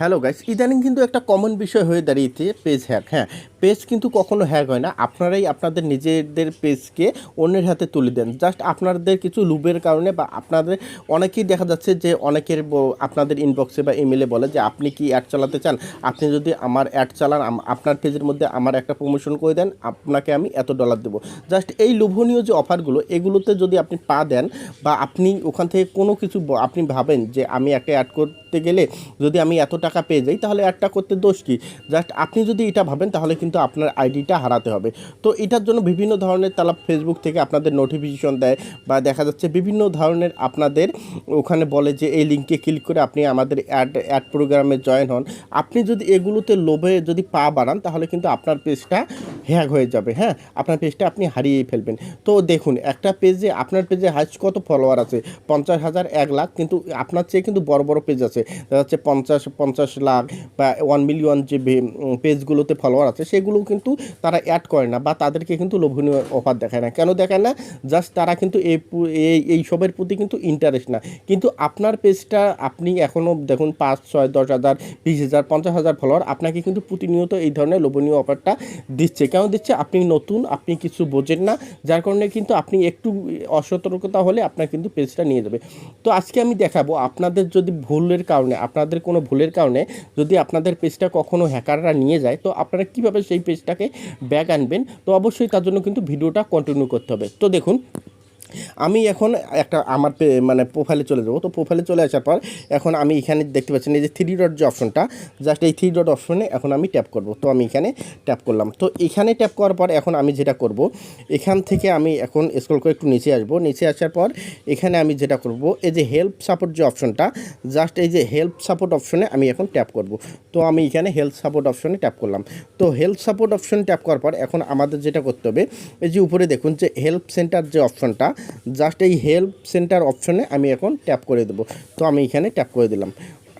Hello guys ইদানিং কিন্তু একটা কমন বিষয় হয়ে দাঁড়িয়েছে পেজ হ্যাক হ্যাঁ পেজ কিন্তু কখনো হ্যাক হয় না। আপনারাই আপনাদের নিজেদের পেজকে অন্যের হাতে তুলে দেন। জাস্ট আপনাদের কিছু লুবের কারণে বা আপনাদের, অনেকেই দেখা যাচ্ছে যে অনেকের আপনাদের ইনবক্সে বা ইমেলে বলে যে, আপনি কি অ্যাড চালাতে চান? আপনি যদি আমার অ্যাড চালান আপনার পেজের মধ্যে আমার একটা প্রমোশন করে দেন, আপনাকে আমি এত ডলার দেবো। জাস্ট এই লোভনীয় যে অফারগুলো এগুলোতে যদি আপনি পা দেন বা আপনি ওখান থেকে কোনো কিছু আপনি ভাবেন যে, আমি একটা অ্যাড করতে গেলে যদি আমি এত টাকা পেয়ে যাই, তাহলে অ্যাডটা করতে দোষ কি? জাস্ট আপনি যদি এটা ভাবেন, তাহলে কিন্তু আপনার আইডিটা হারাতে হবে। তো এটার জন্য বিভিন্ন ধরনের তারা ফেসবুক থেকে আপনাদের নোটিফিকেশন দেয় বা দেখা যাচ্ছে বিভিন্ন ধরনের আপনাদের ওখানে বলে যে এই লিঙ্কে ক্লিক করে আপনি আমাদের অ্যাড অ্যাড প্রোগ্রামে জয়েন হন। আপনি যদি এগুলোতে লোভে যদি পা বাড়ান, তাহলে কিন্তু আপনার পেজটা হ্যাক হয়ে যাবে হ্যাঁ? আপনার পেজটা আপনি হারিয়েই ফেলবেন। তো দেখুন, একটা পেজে আপনার পেজে হাইস্ট কত ফলোয়ার আছে? পঞ্চাশ হাজার, এক লাখ, কিন্তু আপনার চেয়ে কিন্তু বড় বড় পেজ আছে। দেখা যাচ্ছে পঞ্চাশ পঞ্চাশ লাখ বা ওয়ান মিলিয়ন যে পেজগুলোতে ফলোয়ার আছে সেগুলো কিন্তু তারা অ্যাড করে না বা তাদেরকে কিন্তু লোভনীয় অফার দেখায় না। কেন দেখায় না? জাস্ট তারা কিন্তু এই এই সবের প্রতি কিন্তু ইন্টারেস্ট না। কিন্তু আপনার পেজটা আপনি এখনও দেখুন পাঁচ, ছয়, দশ হাজার, বিশ হাজার, পঞ্চাশ হাজার ফলোয়ার আপনাকে কিন্তু প্রতিনিয়ত এই ধরনের লোভনীয় অফারটা দিচ্ছে। কেন দিচ্ছে? আপনি নতুন, আপনি কিছু বোঝেন না, যার কারণে কিন্তু আপনি একটু অসতর্কতা হলে আপনার কিন্তু পেজটা নিয়ে যাবে। তো আজকে আমি দেখাবো আপনাদের যদি ভুলের কারণে, আপনাদের কোনো ভুলের কারণে যদি আপনাদের পেজটা কখনো হ্যাকাররা নিয়ে যায়, তো আপনারা কীভাবে সেই পেজটাকে ব্যাক আনবেন? তো অবশ্যই তার জন্য কিন্তু ভিডিওটা কন্টিনিউ করতে হবে। তো দেখুন আমি এখন একটা আমার মানে প্রোফাইলে চলে যাব। তো প্রোফাইলে চলে আসার পর এখন আমি এখানে দেখতে পাচ্ছেন এই যে থ্রি ডট যে অপশনটা জাস্ট এই থ্রি ডট অপশনে এখন আমি ট্যাপ করব। তো আমি এখানে ট্যাপ করলাম। তো এখানে ট্যাপ করার পর এখন আমি যেটা করব, এখান থেকে আমি এখন স্ক্রল করে একটু নিচে আসব। নিচে আসার পর এখানে আমি যেটা করব, এই যে হেল্প সাপোর্ট যে অপশনটা জাস্ট এই যে হেল্প সাপোর্ট অপশনে আমি এখন ট্যাপ করব। তো আমি এখানে হেল্প সাপোর্ট অপশনে ট্যাপ করলাম। তো হেল্প সাপোর্ট অপশন ট্যাপ করার পর এখন আমাদের যেটা করতে হবে, এই যে উপরে দেখুন যে হেল্প সেন্টার যে অপশনটা জাস্ট এই হেল্প সেন্টার অপশনে আমি এখন ট্যাপ করে দেবো। তো আমি এখানে ট্যাপ করে দিলাম।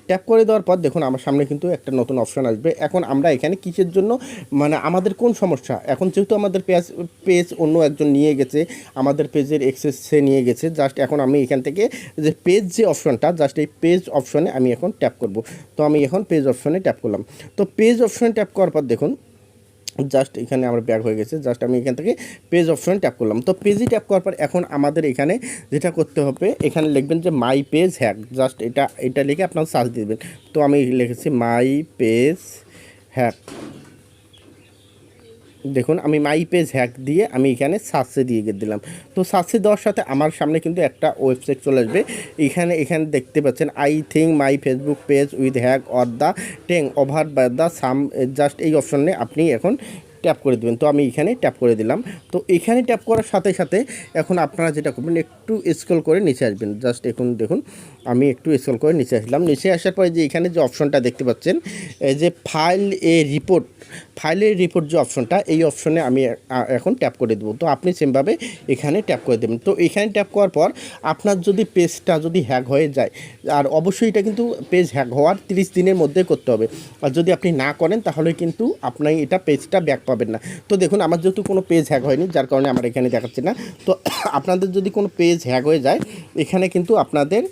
ট্যাপ করে দেওয়ার পর দেখুন, আমার সামনে কিন্তু একটা নতুন অপশন আসবে। এখন আমরা এখানে কিসের জন্য মানে আমাদের কোন সমস্যা? এখন যেহেতু আমাদের পেজ পেজ অন্য একজন নিয়ে গেছে, আমাদের পেজের এক্সেস সে নিয়ে গেছে জাস্ট এখন আমি এখান থেকে যে পেজ যে অপশনটা জাস্ট এই পেজ অপশনে আমি এখন ট্যাপ করব। তো আমি এখন পেজ অপশনে ট্যাপ করলাম। তো পেজ অপশনে ট্যাপ করার পর দেখুন জাস্ট এখানে আমার ব্যাক হয়ে গেছে। জাস্ট আমি এখান থেকে পেজ অপশন ট্যাপ করলাম। তো পেজে ট্যাপ করার পর এখন আমাদের এখানে যেটা করতে হবে, এখানে লিখবেন যে মাই পেজ হ্যাক জাস্ট এটা এটা লিখে আপনার সার্চ দেবেন। তো আমি লিখেছি মাই পেজ হ্যাক দেখুন, আমি মাই পেজ হ্যাক দিয়ে আমি এখানে সার্চে দিয়ে দিলাম। তো সার্চে দেওয়ার সাথে আমার সামনে কিন্তু একটা ওয়েবসাইট চলে আসবে। এখানে এখানে দেখতে পাচ্ছেন I think my Facebook page with hack or the taken over by the some just এই অপশনে আপনি এখন ট্যাপ করে দেবেন। তো আমি এখানে ট্যাপ করে দিলাম। তো এখানে ট্যাপ করার সাথে সাথে এখন আপনারা যেটা করবেন, একটু স্ক্রল করে নিচে আসবেন। জাস্ট এখন দেখুন আমি একটু স্ক্রল করে নিচে আসলাম। নিচে আসার পরে যে এখানে যে অপশনটা দেখতে পাচ্ছেন যে ফাইল এ রিপোর্ট ফাইলের রিপোর্ট যে অপশনটা এই অপশনে আমি এখন ট্যাপ করে দেবো। তো আপনি সেমভাবে এখানে ট্যাপ করে দেবেন। তো এখানে ট্যাপ করার পর আপনার যদি পেজটা যদি হ্যাক হয়ে যায়, আর অবশ্যই এটা কিন্তু পেজ হ্যাক হওয়ার তিরিশ দিনের মধ্যে করতে হবে। আর যদি আপনি না করেন, তাহলে কিন্তু আপনি এটা পেজটা ব্যাক পাবেন না। তো দেখুন, আমার যেহেতু কোনো পেজ হ্যাক হয়নি, যার কারণে আমার এখানে দেখাচ্ছে না। তো আপনাদের যদি কোনো পেজ হ্যাক হয়ে যায়, এখানে কিন্তু আপনাদের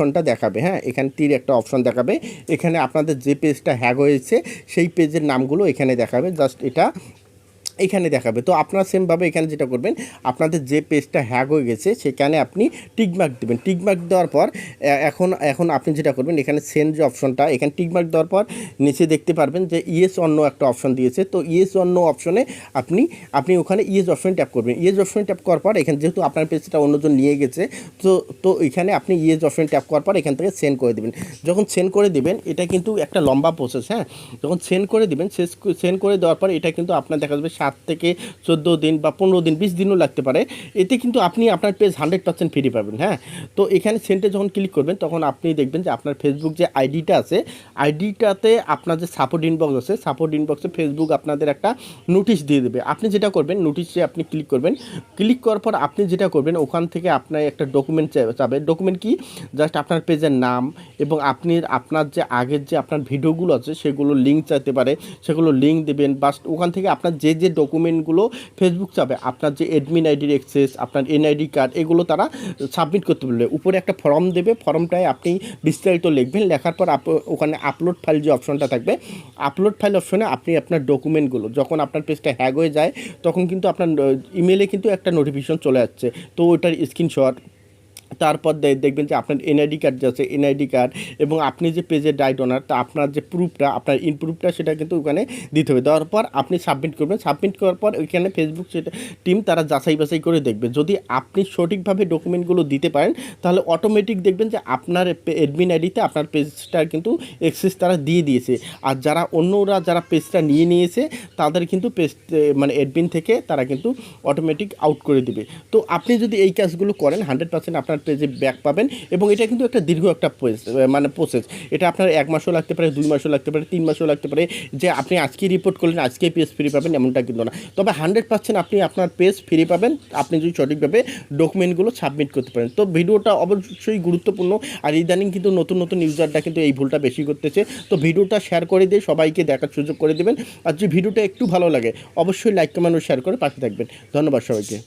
অপশনটা দেখাবে হ্যাঁ? এখানে তীর একটা অপশন দেখাবে। এখানে আপনাদের যে পেজটা হ্যাক হয়েছে, সেই পেজের নামগুলো এখানে দেখাবে। জাস্ট এটা এখানে দেখাবে। তো আপনারা সেমভাবে এখানে যেটা করবেন, আপনাদের যে পেজটা হ্যাক হয়ে গেছে, সেখানে আপনি টিকমার্ক দেবেন। টিকমার্ক দেওয়ার পর এখন এখন আপনি যেটা করবেন, এখানে সেন্ড যে অপশনটা এখানে টিকমার্ক দেওয়ার পর নিচে দেখতে পারবেন যে ইয়েস অন্য একটা অপশন দিয়েছে। তো ইয়েস অন্য অপশনে আপনি আপনি ওখানে ইয়েস অপশন ট্যাপ করবেন। ইয়েস অপশন ট্যাপ করার পর এখানে যেহেতু আপনার পেজটা অন্যজন নিয়ে গেছে, তো তো এখানে আপনি ইয়েস অপশন ট্যাপ করার পর এখান থেকে সেন্ড করে দেবেন। যখন সেন্ড করে দেবেন, এটা কিন্তু একটা লম্বা প্রসেস হ্যাঁ? যখন সেন্ড করে দিবেন সেন্ড করে দেওয়ার পর এটা কিন্তু আপনার দেখা যাবে থেকে চোদ্দ দিন বা পনেরো দিন, বিশ দিনও লাগতে পারে। এতে কিন্তু আপনি আপনার পেজ হান্ড্রেড পার্সেন্ট ফ্রি পাবেন হ্যাঁ? তো এখানে সেন্টে যখন ক্লিক করবেন, তখন আপনি দেখবেন যে আপনার ফেসবুক যে আইডিটা আছে আইডিটাতে আপনার যে সাপোর্ট ইনবক্স আছে সাপোর্ট ইনবক্সে ফেসবুক আপনাদের একটা নোটিশ দিয়ে দেবে। আপনি যেটা করবেন নোটিশে আপনি ক্লিক করবেন। ক্লিক করার পর আপনি যেটা করবেন, ওখান থেকে আপনার একটা ডকুমেন্ট চাবে। ডকুমেন্ট কি? জাস্ট আপনার পেজের নাম এবং আপনি আপনার যে আগের যে আপনার ভিডিওগুলো আছে, সেগুলো লিঙ্ক চাইতে পারে। সেগুলো লিঙ্ক দেবেন। বা ওখান থেকে আপনার যে যে ডকুমেন্টগুলো ফেসবুক চাবে। আপনার যে অ্যাডমিন আইডির অ্যাক্সেস আপনার এনআইডি কার্ড এগুলো তারা সাবমিট করতে বলবে। উপরে একটা ফর্ম দেবে। ফর্মটায় আপনি বিস্তারিত লিখবেন। লেখার পর ওখানে আপলোড ফাইল যে অপশনটা থাকবে আপলোড ফাইল অপশনে আপনি আপনার ডকুমেন্টগুলো যখন আপনার পেজটা হ্যাগ হয়ে যায়, তখন কিন্তু আপনার ইমেলে কিন্তু একটা নোটিফিকেশন চলে যাচ্ছে তো ওটার স্ক্রিনশট তারপর দেখবেন যে আপনার এনআইডি কার্ড যে আছে এনআইডি কার্ড এবং আপনি যে পেজের ডাইট ওনার তা আপনার যে প্রুফটা আপনার ইনপ্রুফটা সেটা কিন্তু ওখানে দিতে হবে। দেওয়ার পর আপনি সাবমিট করবেন। সাবমিট করার পর ওইখানে ফেসবুক সেটা টিম তারা যাচাই বাছাই করে দেখবে। যদি আপনি সঠিকভাবে ডকুমেন্টগুলো দিতে পারেন, তাহলে অটোমেটিক দেখবেন যে আপনার অ্যাডমিন আইডিতে আপনার পেজটা কিন্তু এক্সেস তারা দিয়ে দিয়েছে। আর যারা অন্যরা যারা পেজটা নিয়ে নিয়েছে, তাদের কিন্তু পেজ মানে অ্যাডমিন থেকে তারা কিন্তু অটোমেটিক আউট করে দিবে। তো আপনি যদি এই কাজগুলো করেন হান্ড্রেড পার্সেন্ট আপনার পেজে ব্যাক পাবেন এবং এটা কিন্তু একটা দীর্ঘ একটা মানে প্রসেস এটা আপনার এক মাসও লাগতে পারে, দুই মাসও লাগতে পারে, তিন মাসও লাগতে পারে। যে আপনি আজকে রিপোর্ট করলেন, আজকে পেজ ফ্রি পাবেন, এমনটা কিন্তু না। তবে হান্ড্রেড পার্সেন্ট আপনি আপনার পেজ ফ্রি পাবেন, আপনি যদি সঠিকভাবে ডকুমেন্টগুলো সাবমিট করতে পারেন। তো ভিডিওটা অবশ্যই গুরুত্বপূর্ণ, আর ইদানিং কিন্তু নতুন নতুন ইউজাররা কিন্তু এই ভুলটা বেশি করতেছে। তো ভিডিওটা শেয়ার করে দিয়ে সবাইকে দেখার সুযোগ করে দেবেন। আর যদি ভিডিওটা একটু ভালো লাগে, অবশ্যই লাইক কমেন্ট ও শেয়ার করে পাশে থাকবেন। ধন্যবাদ সবাইকে।